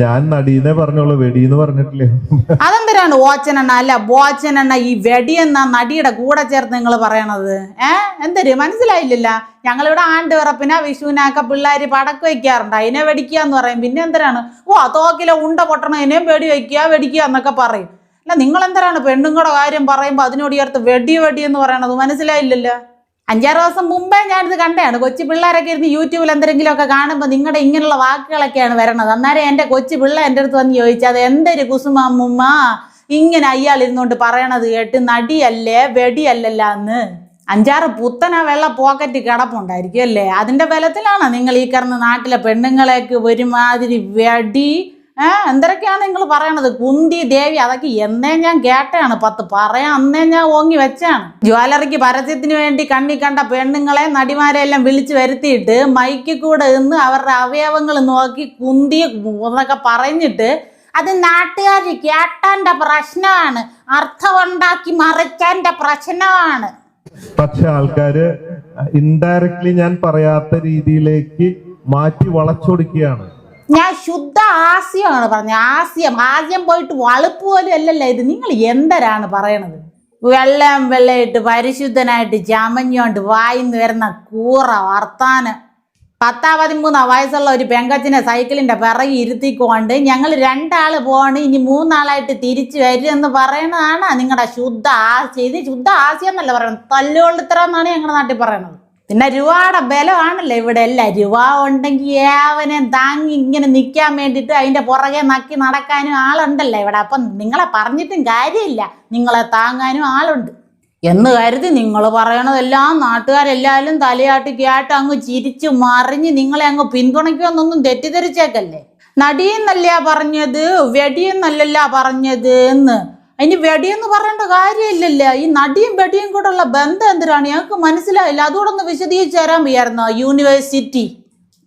ഞാൻ നടീനെ പറഞ്ഞോളൂ വെടിന്ന് പറഞ്ഞിട്ടില്ലേ? അതെന്തിനാണ് ഓച്ചനെണ്ണ അല്ല ബോച്ചനെണ്ണ ഈ വെടി വെടിയെന്ന നടിയുടെ കൂടെ ചേർത്ത് നിങ്ങൾ പറയണത്? ഏ? എന്തൊരു മനസ്സിലായില്ല ഞങ്ങളിവിടെ ആണ്ട് വിറപ്പിനാ വിഷുവിനൊക്കെ പിള്ളേര് പടക്ക് വെക്കാറുണ്ട്. അതിനെ വെടിക്കുക എന്ന് പറയും. പിന്നെ എന്തിനാണ്? ഓ തോക്കിലെ ഉണ്ട പൊട്ടണം അതിനെയും വെടി വെക്കുക വെടിക്കുക എന്നൊക്കെ പറയും. അല്ല നിങ്ങൾ എന്തരാണ് പെണ്ണുങ്ങളുടെ കാര്യം പറയുമ്പോൾ അതിനോട് ചേർത്ത് വെടി വെടി എന്ന് പറയണത്? മനസ്സിലായില്ലല്ലോ? അഞ്ചാറ് ദിവസം മുമ്പേ ഞാനിത് കണ്ടതാണ്. കൊച്ചു പിള്ളേരൊക്കെ ഇരുന്ന് യൂട്യൂബിൽ എന്തെങ്കിലുമൊക്കെ കാണുമ്പോൾ നിങ്ങളുടെ ഇങ്ങനെയുള്ള വാക്കുകളൊക്കെയാണ് വരണത്. അന്നേരം എന്റെ കൊച്ചു പിള്ള എന്റെ അടുത്ത് വന്ന് ചോദിച്ചത് അത് എന്തൊരു കുസുമമ്മുമ്മ ഇങ്ങനെ അയാൾ ഇരുന്നുകൊണ്ട് പറയണത് കേട്ട് നടിയല്ലേ വെടിയല്ലല്ല എന്ന് അഞ്ചാറ് പുത്തന വെള്ള പോക്കറ്റ് കിടപ്പുണ്ടായിരിക്കും അല്ലേ? അതിന്റെ ബലത്തിലാണ് നിങ്ങൾ ഈ കിടന്ന് നാട്ടിലെ പെണ്ണുങ്ങളേക്ക് ഒരുമാതിരി വെടി ഏ എന്തൊക്കെയാണ് നിങ്ങൾ പറയണത്? കുന്തി ദേവി അതൊക്കെ എന്നേ ഞാൻ കേട്ടാണ് പത്ത്. പറയാൻ അന്നേ ഞാൻ ഓങ്ങി വെച്ചാണ്. ജ്വാലറിക്ക് പരസ്യത്തിന് വേണ്ടി കണ്ണി കണ്ട പെണ്ണുങ്ങളെ നടിമാരെ എല്ലാം വിളിച്ചു വരുത്തിയിട്ട് മൈക്കിൽ കൂടെ ഇന്ന് അവരുടെ അവയവങ്ങൾ നോക്കി കുന്തി എന്നൊക്കെ പറഞ്ഞിട്ട് അത് നാട്ടുകാർ കേട്ടന്റെ പ്രശ്നമാണ്. അർത്ഥമുണ്ടാക്കി മറിച്ചന്റെ പ്രശ്നമാണ്. പക്ഷെ ആൾക്കാര് ഇൻഡയറക്ട്ലി ഞാൻ പറയാത്ത രീതിയിലേക്ക് മാറ്റി വളച്ചൊടുക്കുകയാണ്. ഞാൻ ശുദ്ധ ആസ്യമാണ് പറഞ്ഞത്. ആസ്യം ആസ്യം പോയിട്ട് വളുപ്പ് പോലും അല്ലല്ലോ ഇത്. നിങ്ങൾ എന്തരാണ് പറയണത്? വെള്ളം വെള്ളയിട്ട് പരിശുദ്ധനായിട്ട് ചമഞ്ഞോണ്ട് വായിന്ന് വരുന്ന കൂറ വർത്താനം. പത്താം പതിമൂന്നാ വയസ്സുള്ള ഒരു പെങ്കച്ചിനെ സൈക്കിളിന്റെ പിറകി ഇരുത്തിക്കൊണ്ട് ഞങ്ങൾ രണ്ടാൾ പോവാണ് ഇനി മൂന്നാളായിട്ട് തിരിച്ചു വരുമെന്ന് പറയണതാണ് നിങ്ങളുടെ ശുദ്ധ ആശ ഇത് ശുദ്ധ ആസ്യം എന്നല്ല പറയുന്നത് തല്ലുകൊള്ളിത്തരം എന്നാണ് ഞങ്ങളുടെ നാട്ടിൽ പറയണത്. പിന്നെ രൂപയുടെ ബലമാണല്ലോ ഇവിടെ എല്ലാം. രൂപ ഉണ്ടെങ്കിൽ ഏവനെ താങ്ങി ഇങ്ങനെ നിൽക്കാൻ വേണ്ടിയിട്ട് അതിന്റെ പുറകെ നക്കി നടക്കാനും ആളുണ്ടല്ലോ ഇവിടെ. അപ്പം നിങ്ങളെ പറഞ്ഞിട്ടും കാര്യമില്ല. നിങ്ങളെ താങ്ങാനും ആളുണ്ട്. എന്ന് കരുതി നിങ്ങൾ പറയണതെല്ലാം നാട്ടുകാരെല്ലാവരും തലയാട്ടി കേട്ട് അങ്ങ് ചിരിച്ചു മറിഞ്ഞ് നിങ്ങളെ അങ്ങ് പിന്തുണയ്ക്കുമെന്നൊന്നും തെറ്റിദ്ധരിച്ചേക്കല്ലേ? നടിയെന്നല്ല പറഞ്ഞത് വെടിയെന്നല്ല പറഞ്ഞത് എന്ന്. അതിന് വെടിയെന്ന് പറയേണ്ട കാര്യമില്ലല്ലേ? ഈ നടിയും വെടിയും കൂടെ ഉള്ള ബന്ധം എന്തിനാണ്? ഞങ്ങൾക്ക് മനസ്സിലായില്ല. അതുകൂടെ ഒന്ന് വിശദീകരിച്ച് തരാൻ വയ്യായിരുന്നോ യൂണിവേഴ്സിറ്റി.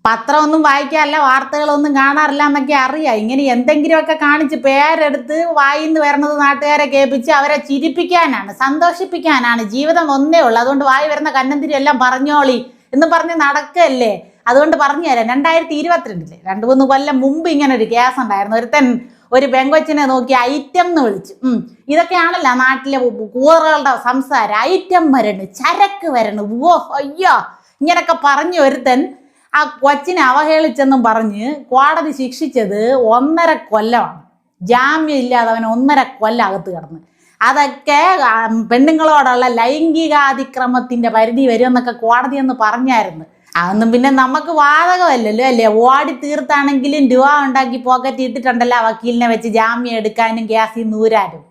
പത്രമൊന്നും വായിക്കാറില്ല വാർത്തകളൊന്നും കാണാറില്ല എന്നൊക്കെ അറിയാം. ഇങ്ങനെ എന്തെങ്കിലുമൊക്കെ കാണിച്ച് പേരെടുത്ത് വായിന്ന് വരുന്നത് നാട്ടുകാരെ കേൾപ്പിച്ച് അവരെ ചിരിപ്പിക്കാനാണ് സന്തോഷിപ്പിക്കാനാണ് ജീവിതം ഒന്നേ ഉള്ളൂ. അതുകൊണ്ട് വായി വരുന്ന കന്നന്തിരി എല്ലാം പറഞ്ഞോളി എന്ന് പറഞ്ഞ് നടക്കല്ലേ? അതുകൊണ്ട് പറഞ്ഞു തരാം രണ്ടായിരത്തി ഇരുപത്തിരണ്ടിൽ രണ്ടു മൂന്ന് കൊല്ലം മുമ്പ് ഇങ്ങനെ ഒരു കേസ് ഉണ്ടായിരുന്നു ഒരുത്തൻ ഒരു പെങ്കൊച്ചിനെ നോക്കി ഐറ്റം എന്ന് വിളിച്ചു. ഇതൊക്കെയാണല്ലോ നാട്ടിലെ കൂറുകളുടെ സംസാരം. ഐറ്റം വരണ് ചരക്ക് വരണ്. ഓ അയ്യോ. ഇങ്ങനൊക്കെ പറഞ്ഞു ഒരുത്തൻ ആ കൊച്ചിനെ അവഹേളിച്ചെന്നും പറഞ്ഞ് കോടതി ശിക്ഷിച്ചത് ഒന്നര കൊല്ലമാണ്. ജാമ്യം ഇല്ലാതെ അവൻ ഒന്നര കൊല്ലം അകത്ത് കിടന്ന്. അതൊക്കെ പെണ്ണുങ്ങളോടുള്ള ലൈംഗികാതിക്രമത്തിന്റെ പരിധി വരുമെന്നൊക്കെ കോടതി എന്ന് പറഞ്ഞായിരുന്നു. അതൊന്നും പിന്നെ നമുക്ക് വാതകമല്ലല്ലോ അല്ലേ? ഓടി തീർത്താണെങ്കിലും രൂപ ഉണ്ടാക്കി പോക്കറ്റ് ഇട്ടിട്ടുണ്ടല്ലോ വക്കീലിനെ വെച്ച് ജാമ്യം എടുക്കാനും ഗ്യാസിൽ നൂരാനും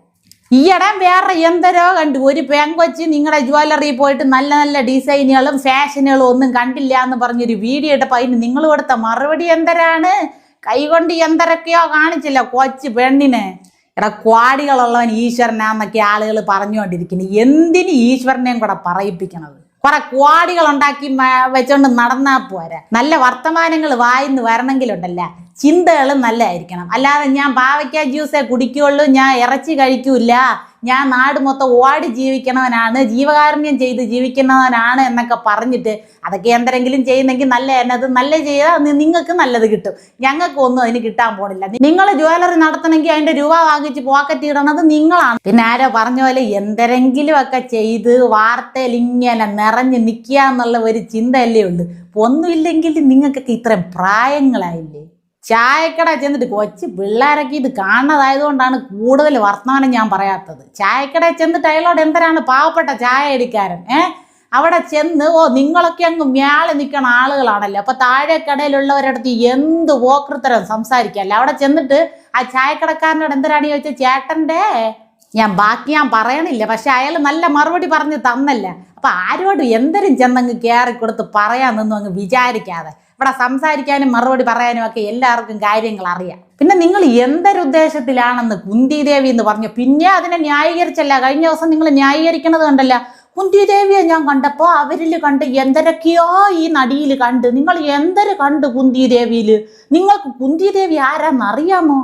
ഈയിടെ വേറെ എന്തരോ കണ്ടു. ഒരു പെങ്കൊച്ച് നിങ്ങളുടെ ജ്വല്ലറി പോയിട്ട് നല്ല നല്ല ഡിസൈനുകളും ഫാഷനുകളും ഒന്നും കണ്ടില്ല എന്ന് പറഞ്ഞൊരു വീഡിയോ ഇട്ടപ്പോൾ അതിന് നിങ്ങൾ കൊടുത്ത മറുപടി എന്തരാണ്? കൈകൊണ്ട് എന്തരൊക്കെയോ കാണിച്ചില്ല കൊച്ചു പെണ്ണിന്. എടാ ക്വാടികളുള്ളവൻ ഈശ്വരനാന്നൊക്കെ ആളുകൾ പറഞ്ഞുകൊണ്ടിരിക്കുന്നു. എന്തിന് ഈശ്വരനെയും കൂടെ പറയിപ്പിക്കണത്? കുറെ ക്വാടികൾ ഉണ്ടാക്കി വെച്ചോണ്ട് നടന്നാ പോരാ. നല്ല വർത്തമാനങ്ങൾ വായിന്ന് വരണമെങ്കിലുണ്ടല്ല ചിന്തകൾ നല്ലതായിരിക്കണം. അല്ലാതെ ഞാൻ പാവയ്ക്ക ജ്യൂസേ കുടിക്കുള്ളൂ ഞാൻ ഇറച്ചി കഴിക്കൂല ഞാൻ നാട് മൊത്തം ഓടി ജീവിക്കണവനാണ് ജീവകാരുണ്യം ചെയ്ത് ജീവിക്കുന്നവനാണ് എന്നൊക്കെ പറഞ്ഞിട്ട് അതൊക്കെ എന്തെങ്കിലും ചെയ്യുന്നെങ്കിൽ നല്ല എന്നത് നല്ല ചെയ്താൽ നിങ്ങൾക്ക് നല്ലത് കിട്ടും. ഞങ്ങൾക്ക് ഒന്നും അതിന് കിട്ടാൻ പോണില്ല. നിങ്ങൾ ജ്വല്ലറി നടത്തണമെങ്കിൽ അതിന്റെ രൂപ വാങ്ങിച്ച് പോക്കറ്റ് ഇടണത് നിങ്ങളാണ്. പിന്നെ ആരോ പറഞ്ഞ പോലെ എന്തെങ്കിലും ഒക്കെ ചെയ്ത് വാർത്തയിൽ ഇങ്ങനെ നിറഞ്ഞ് നിൽക്കുക എന്നുള്ള ഒരു ചിന്തയല്ലേ ഉണ്ട് ഒന്നുമില്ലെങ്കിൽ നിങ്ങൾക്കൊക്കെ ഇത്രയും പ്രായങ്ങളായില്ലേ? ചായക്കട ചെന്നിട്ട് കൊച്ചു പിള്ളേരൊക്കെ ഇത് കാണുന്നതായതുകൊണ്ടാണ് കൂടുതൽ വർത്തമാനം ഞാൻ പറയാത്തത്. ചായക്കട ചെന്നിട്ട് അയാളോട് എന്തരാണ് പാവപ്പെട്ട ചായ അടിക്കാരൻ? ഏ? അവിടെ ചെന്ന് ഓ നിങ്ങളൊക്കെ അങ്ങ് മ്യാളെ നിൽക്കണ ആളുകളാണല്ലോ. അപ്പൊ താഴെ കടയിലുള്ളവരടുത്ത് എന്ത് ഓക്രത്തരം സംസാരിക്കല്ല? അവിടെ ചെന്നിട്ട് ആ ചായക്കടക്കാരനോട് എന്തരാണ് ചോദിച്ചാൽ ചേട്ടന്റെ ഞാൻ ബാക്കി ഞാൻ പറയണില്ല പക്ഷെ അയാൾ നല്ല മറുപടി പറഞ്ഞ് തന്നല്ല. അപ്പൊ ആരോടും എന്തരും ചെന്നങ്ങ് കയറി കൊടുത്ത് പറയാമെന്നൊന്നും അങ്ങ് വിചാരിക്കാതെ. ഇവിടെ സംസാരിക്കാനും മറുപടി പറയാനും ഒക്കെ എല്ലാവർക്കും കാര്യങ്ങൾ അറിയാം. പിന്നെ നിങ്ങൾ എന്തൊരുദ്ദേശത്തിലാണെന്ന് കുന്തിദേവി എന്ന് പറഞ്ഞു. പിന്നെ അതിനെ ന്യായീകരിച്ചല്ല. കഴിഞ്ഞ ദിവസം നിങ്ങൾ ന്യായീകരിക്കണത് കണ്ടല്ല. കുന്തിദേവിയെ ഞാൻ കണ്ടപ്പോൾ അവരിൽ കണ്ട് എന്തൊരൊക്കെയോ ഈ നടിയിൽ കണ്ട്. നിങ്ങൾ എന്തൊരു കണ്ട് കുന്തിദേവിയിൽ? നിങ്ങൾക്ക് കുന്തിദേവി ആരാന്നറിയാമോ?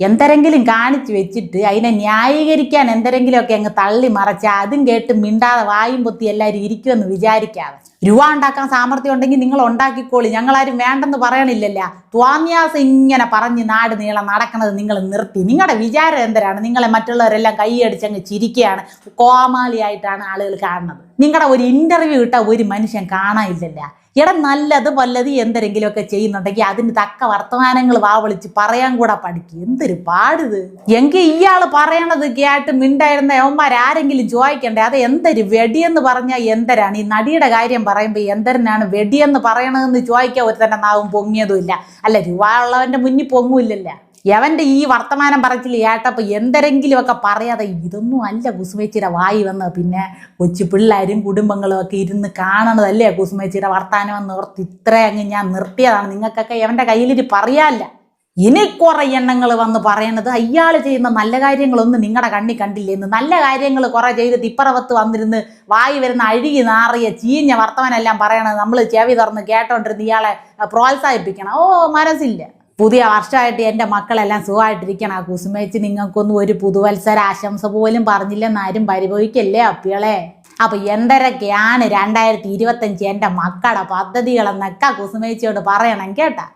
എന്തെങ്കിലും കാണിച്ചു വെച്ചിട്ട് അതിനെ ന്യായീകരിക്കാൻ എന്തെങ്കിലുമൊക്കെ അങ്ങ് തള്ളി മറച്ച അതും കേട്ട് മിണ്ടാതെ വായും പൊത്തി എല്ലാവരും ഇരിക്കുമെന്ന് വിചാരിക്കാതെ രൂപ ഉണ്ടാക്കാൻ സാമർഥ്യം ഉണ്ടെങ്കിൽ നിങ്ങൾ ഉണ്ടാക്കിക്കോളി. ഞങ്ങളാരും വേണ്ടെന്ന് പറയണില്ലല്ല. ത്വാന്യാസം ഇങ്ങനെ പറഞ്ഞ് നാട് നീളം നടക്കുന്നത് നിങ്ങൾ നിർത്തി. നിങ്ങളുടെ വിചാരം എന്തരാണ് നിങ്ങളെ മറ്റുള്ളവരെല്ലാം കൈയടിച്ച് അങ്ങ് ചിരിക്കുകയാണ്. കോമാളിയായിട്ടാണ് ആളുകൾ കാണുന്നത്. നിങ്ങളുടെ ഒരു ഇന്റർവ്യൂ ഇട്ട ഒരു മനുഷ്യൻ കാണാനില്ലല്ല. എടാ നല്ലത് വല്ലത് എന്തെങ്കിലുമൊക്കെ ചെയ്യുന്നുണ്ടെങ്കിൽ അതിന് തക്ക വർത്തമാനങ്ങൾ വാവളിച്ച് പറയാൻ കൂടെ പഠിക്കും. എന്തൊരു പാടിത്. എങ്കിൽ ഇയാൾ പറയണത് കേട്ട് മിണ്ടായിരുന്ന യവന്മാർ ആരെങ്കിലും ചോദിക്കണ്ടേ? അത് എന്തൊരു വെടിയെന്ന് പറഞ്ഞാൽ എന്തരാണ്? ഈ നടിയുടെ കാര്യം പറയുമ്പോൾ എന്തരനാണ് വെടിയെന്ന് പറയണതെന്ന് ചോദിക്കാൻ ഒരു തന്നെ നാവും പൊങ്ങിയതുമില്ല അല്ല രൂപ ഉള്ളവന്റെ മുന്നിൽ പൊങ്ങൂല്ലല്ല യവന്റെ ഈ വർത്തമാനം പറച്ചിൽ എന്തെങ്കിലും ഒക്കെ പറയാതെ ഇതൊന്നും അല്ല കുസുമേച്ചിയുടെ വായി വന്ന്. പിന്നെ കൊച്ചു പിള്ളേരും കുടുംബങ്ങളും ഒക്കെ ഇരുന്ന് കാണണതല്ലേ കുസുമേച്ചിയുടെ വർത്തമാനം എന്ന് ഓർത്ത് ഇത്ര അങ്ങ് ഞാൻ നിർത്തിയതാണ്. നിങ്ങൾക്കൊക്കെ യവന്റെ കയ്യിലിരി പറയാല്ല ഇനി കുറെ എണ്ണങ്ങൾ വന്ന് പറയണത് അയാൾ ചെയ്യുന്ന നല്ല കാര്യങ്ങളൊന്നും നിങ്ങളുടെ കണ്ണി കണ്ടില്ലെന്ന് നല്ല കാര്യങ്ങൾ കുറെ ചെയ്തിട്ട് ഇപ്പറവത്ത് വന്നിരുന്ന് വായി വരുന്ന അഴുകി നാറിയ ചീഞ്ഞ വർത്തമാനെല്ലാം പറയണത് നമ്മൾ ചെവി തുറന്ന് കേട്ടോണ്ടിരുന്ന് ഇയാളെ പ്രോത്സാഹിപ്പിക്കണം. ഓ മനസ്സില്ല. പുതിയ വർഷമായിട്ട് എന്റെ മക്കളെല്ലാം സുഖമായിട്ടിരിക്കണം. ആ കുസുമേച്ച് നിങ്ങൾക്കൊന്നും ഒരു പുതുവത്സര ആശംസ പോലും പറഞ്ഞില്ലെന്ന് ആരും പരിഭവിക്കല്ലേ അപ്പികളെ? അപ്പൊ എന്തരൊക്കെയാണ് രണ്ടായിരത്തി ഇരുപത്തഞ്ച് എന്റെ മക്കളുടെ പദ്ധതികളെന്നൊക്കെ കുസുമേച്ചിയോട് പറയണം കേട്ടാ.